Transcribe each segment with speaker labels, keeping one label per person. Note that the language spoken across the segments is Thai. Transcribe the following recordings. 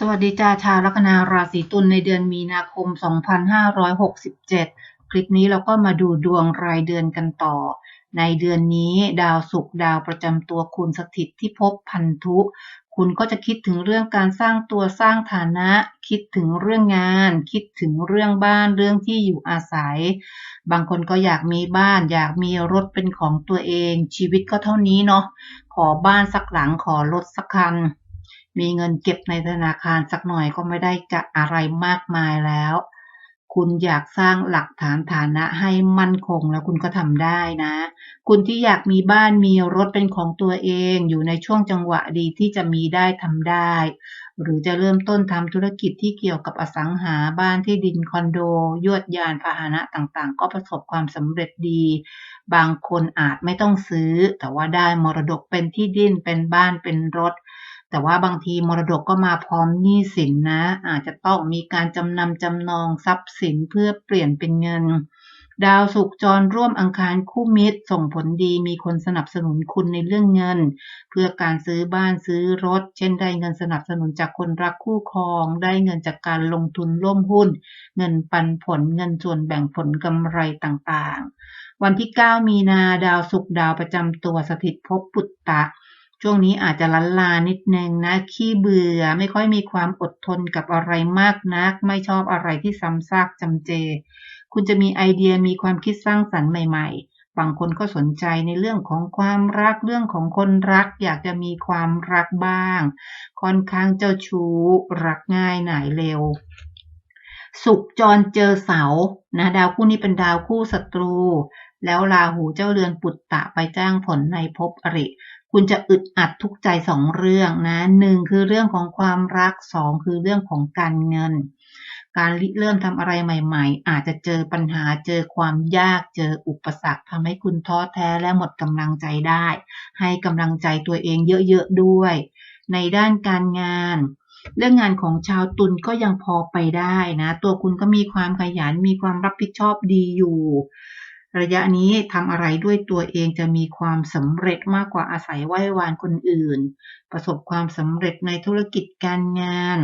Speaker 1: สวัสดีจ้าชาวลัคนาราศีตุลในเดือนมีนาคม 2567 คลิปนี้เราก็มาดูดวงรายเดือนกันต่อ ในเดือนนี้ดาวศุกร์ดาวประจำตัวคุณสถิตที่พบพันธุ คุณก็จะคิดถึงเรื่องการสร้างตัวสร้างฐานะ คิดถึงเรื่องงาน คิดถึงเรื่องบ้านเรื่องที่อยู่อาศัย บางคนก็อยากมีบ้าน อยากมีรถเป็นของตัวเอง ชีวิตก็เท่านี้เนาะขอบ้านสักหลังขอรถสักคัน มีเงินเก็บในธนาคารสักหน่อยก็ไม่ได้จะอะไรมากมายแล้ว คุณอยากสร้างหลักฐานฐานะให้มั่นคงแล้วคุณก็ทำได้นะ คุณที่อยากมีบ้านมีรถเป็นของตัวเองอยู่ในช่วงจังหวะดีที่จะมีได้ทำได้ หรือจะเริ่มต้นทำธุรกิจที่เกี่ยวกับอสังหาบ้านที่ดินคอนโด ยวดยานพาหนะต่างๆ ก็ประสบความสำเร็จดี บางคนอาจไม่ต้องซื้อ แต่ว่าได้มรดกเป็นที่ดินเป็นบ้านเป็นรถ แต่ว่าบางทีมรดกก็มาพร้อมหนี้สินนะ อาจจะต้องมีการจำนำจำนองทรัพย์สินเพื่อเปลี่ยนเป็นเงิน ดาวสุกจรร่วมอังคารคู่มิตร ส่งผลดีมีคนสนับสนุนคุณในเรื่องเงิน เพื่อการซื้อบ้านซื้อรถ เช่นได้เงินสนับสนุนจากคนรักคู่ครอง ได้เงินจากการลงทุนร่วมหุ้น เงินปันผลเงินส่วนแบ่งผลกำไรต่างๆ วันที่ 9 มีนาดาวสุกดาวประจำตัวสถิตภพปุตตะ ช่วงนี้อาจจะลันลานิดนึงนะ ขี้เบื่อไม่ค่อยมีความอดทนกับอะไรมากนัก ไม่ชอบอะไรที่ซ้ำซากจำเจ คุณจะมีไอเดียมีความคิดสร้างสรรค์ใหม่ๆ บางคนก็สนใจในเรื่องของความรักเรื่องของคนรัก อยากจะมีความรักบ้าง ค่อนข้างเจ้าชู้ รักง่ายหน่ายเร็วสุขจรเจอเสา นะ ดาวคู่นี้เป็นดาวคู่ศัตรู แล้วราหูเจ้าเรือนปุตตะไปจ้างผลในภพอริ คุณจะอึดอัดทุกใจสองเรื่องนะหนึ่งคือเรื่องของความรักสองคือเรื่องของการเงิน การริเริ่มทำอะไรใหม่ ๆ อาจจะเจอปัญหาเจอความยากเจออุปสรรคทำให้คุณท้อแท้และหมดกำลังใจได้ ให้กำลังใจตัวเองเยอะๆด้วย ในด้านการงานเรื่องงานของชาวตุลก็ยังพอไปได้นะ ตัวคุณก็มีความขยันมีความรับผิดชอบดีอยู่ ระยะนี้ทำอะไรด้วยตัวเองจะมีความสำเร็จมากกว่าอาศัยไหว้วานคนอื่น ประสบความสำเร็จในธุรกิจการงาน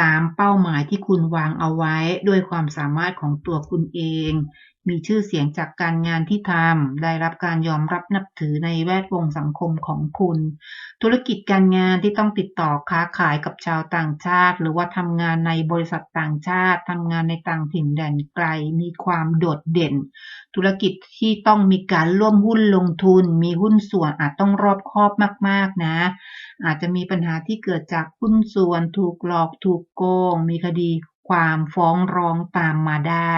Speaker 1: ตามเป้าหมายที่คุณวางเอาไว้ด้วยความสามารถของตัวคุณเองมีชื่อเสียงจากการงานที่ทำ ได้รับการยอมรับนับถือในแวดวงสังคมของคุณ ธุรกิจการงานที่ต้องติดต่อค้าขายกับชาวต่างชาติ หรือว่าทำงานในบริษัทต่างชาติทำงานในต่างถิ่นแดนไกล มีความโดดเด่น ธุรกิจที่ต้องมีการร่วมหุ้นลงทุน มีหุ้นส่วนอาจต้องรอบคอบมาก ๆ นะ อาจจะมีปัญหาที่เกิดจากหุ้นส่วนถูกหลอกถูกโกง มีคดี ความฟ้องร้องตามมาได้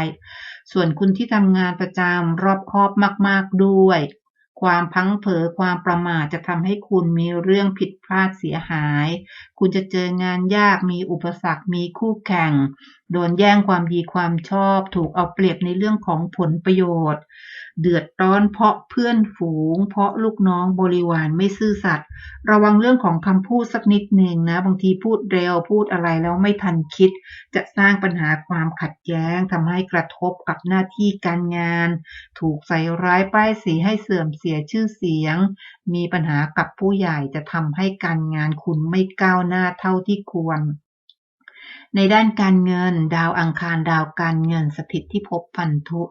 Speaker 1: ส่วนคุณที่ทำงานประจำรอบคอบมาก ๆ ด้วย ความพังเผลอความประมาทจะทำให้คุณมีเรื่องผิดพลาดเสียหาย คุณจะเจองานยากมีอุปสรรคมีคู่แข่ง โดนแย่งความดีความชอบ ถูกเอาเปรียบในเรื่องของผลประโยชน์ เดือดร้อนเพราะเพื่อนฝูง เพราะลูกน้องบริวารไม่ซื่อสัตย์ระวังเรื่องของคำพูดสักนิดหนึ่งนะ บางทีพูดเร็วพูดอะไรแล้วไม่ทันคิด จะสร้างปัญหาความขัดแย้งทำให้กระทบกับหน้าที่การงาน ถูกใส่ร้ายป้ายสีให้เสื่อมเสียชื่อเสียง มีปัญหากับผู้ใหญ่จะทำให้การงานคุณไม่ก้าวหน้าเท่าที่ควร ในด้านการเงิน ดาวอังคารดาวการเงินสถิตที่พบพันธุ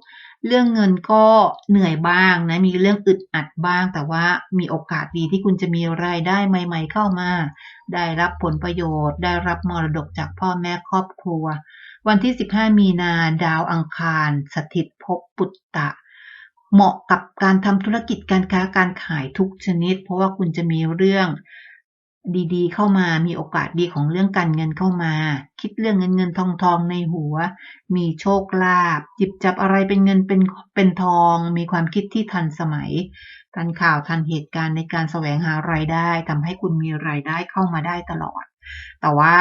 Speaker 1: เรื่องเงินก็เหนื่อยบ้างนะมีเรื่องอึดอัดบ้าง แต่ว่ามีโอกาสดีที่คุณจะมีรายได้ใหม่ ๆ เข้ามา ได้รับผลประโยชน์ ได้รับมรดกจากพ่อแม่ครอบครัว วันที่ 15 มีนาดาวอังคารสถิตภพปุตตะเหมาะกับการทำธุรกิจการค้าการขายทุกชนิด เพราะว่าคุณจะมีเรื่อง ดี ๆ เข้ามา มีโอกาสดีของเรื่องการเงินเข้ามา คิดเรื่องเงินเงินทองทองในหัว มีโชคลาภจิบจับอะไรเป็นเงินเป็นเป็นทอง มีความคิดที่ทันสมัย ทันข่าวทันเหตุการณ์ในการแสวงหารายได้ทำให้คุณมีรายได้เข้ามาได้ตลอด แต่ว่า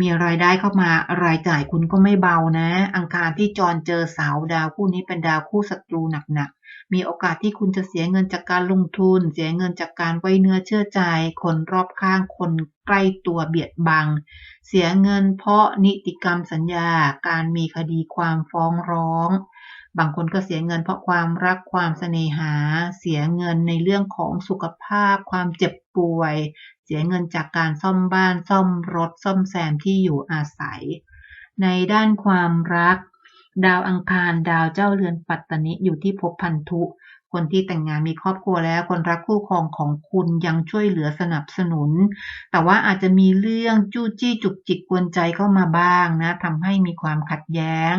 Speaker 1: มีรายได้เข้ามารายจ่ายคุณก็ไม่เบานะ อังคารที่จรเจอเสาดาวคู่นี้เป็นดาวคู่ศัตรูหนักๆ มีโอกาสที่คุณจะเสียเงินจากการลงทุน เสียเงินจากการไว้เนื้อเชื่อใจ คนรอบข้างคนใกล้ตัวเบียดบัง เสียเงินเพราะนิติกรรมสัญญา การมีคดีความฟ้องร้อง บางคนก็เสียเงินเพราะความรักความเสน่หา เสียเงินในเรื่องของสุขภาพ ความเจ็บป่วย สียเงินจากการซ่อมบ้านซ่อมรถซ่อมแซมที่อยู่อาศัย ในด้านความรัก ดาวอังคารดาวเจ้าเรือนปัตตนิอยู่ที่ภพพันธุ คนที่แต่งงานมีครอบครัวแล้ว คนรักคู่ครองของคุณยังช่วยเหลือสนับสนุน แต่ว่าอาจจะมีเรื่องจู้จี้จุกจิกกวนใจเข้ามาบ้างนะทำให้มีความขัดแย้ง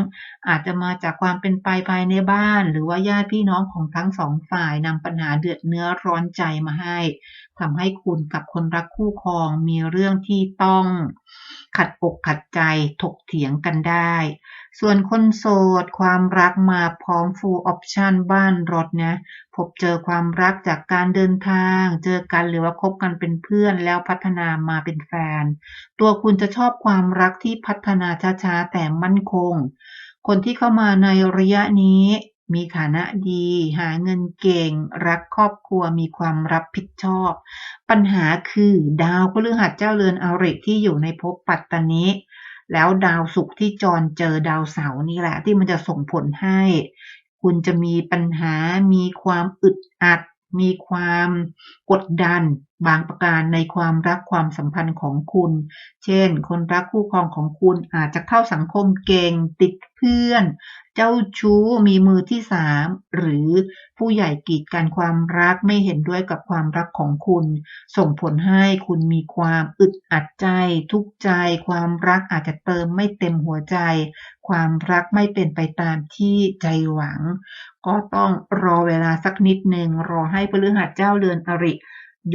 Speaker 1: อาจจะมาจากความเป็นไปภายในบ้าน หรือว่าญาติพี่น้องของทั้งสองฝ่ายนำปัญหาเดือดเนื้อร้อนใจมาให้ทำให้คุณกับคนรักคู่ครองมีเรื่องที่ต้องขัดอกขัดใจถกเถียงกันได้ ส่วนคนโสด ความรักมาพร้อม full option บ้านรถนะพบเจอความรักจากการเดินทาง เจอกันหรือว่าคบกันเป็นเพื่อนแล้วพัฒนามาเป็นแฟน ตัวคุณจะชอบความรักที่พัฒนาช้าๆแต่มั่นคง คนที่เข้ามาในระยะนี้มีฐานะดี หาเงินเก่ง รักครอบครัวมีความรับผิดชอบ ปัญหาคือดาวพฤหัสเจ้าเรือนอริที่อยู่ในภพปัตตนิ แล้วดาวศุกร์ที่จรเจอดาวเสาร์นี่แหละ ที่มันจะส่งผลให้ คุณจะมีปัญหา มีความอึดอัด มีความกดดัน บางประการในความรักความสัมพันธ์ของคุณ เช่น คนรักคู่ครองของคุณอาจจะเข้าสังคมเก่งติด เพื่อน เจ้าชู้มีมือที่สามหรือผู้ใหญ่กีดกันความรักไม่เห็นด้วยกับความรักของคุณ ส่งผลให้คุณมีความอึดอัดใจ ทุกข์ใจ ความรักอาจจะเติมไม่เต็มหัวใจ ความรักไม่เป็นไปตามที่ใจหวัง ก็ต้องรอเวลาสักนิดหนึ่งรอให้พฤหัสเจ้าเรือนอริ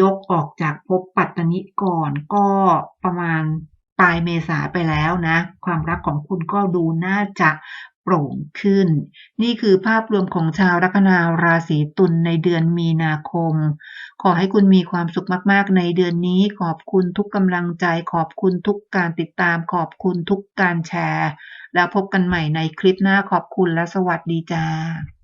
Speaker 1: ยกออกจากภพปัตตนิก่อนก็ประมาณ ปลายเมษาไปแล้วนะ ความรักของคุณก็ดูน่าจะโปร่งขึ้น นี่คือภาพรวมของชาวลัคนาราศีตุลในเดือนมีนาคม ขอให้คุณมีความสุขมากๆ ในเดือนนี้ ขอบคุณทุกกำลังใจ ขอบคุณทุกการติดตาม ขอบคุณทุกการแชร์ แล้วพบกันใหม่ในคลิปหน้าขอบคุณและสวัสดีจ้า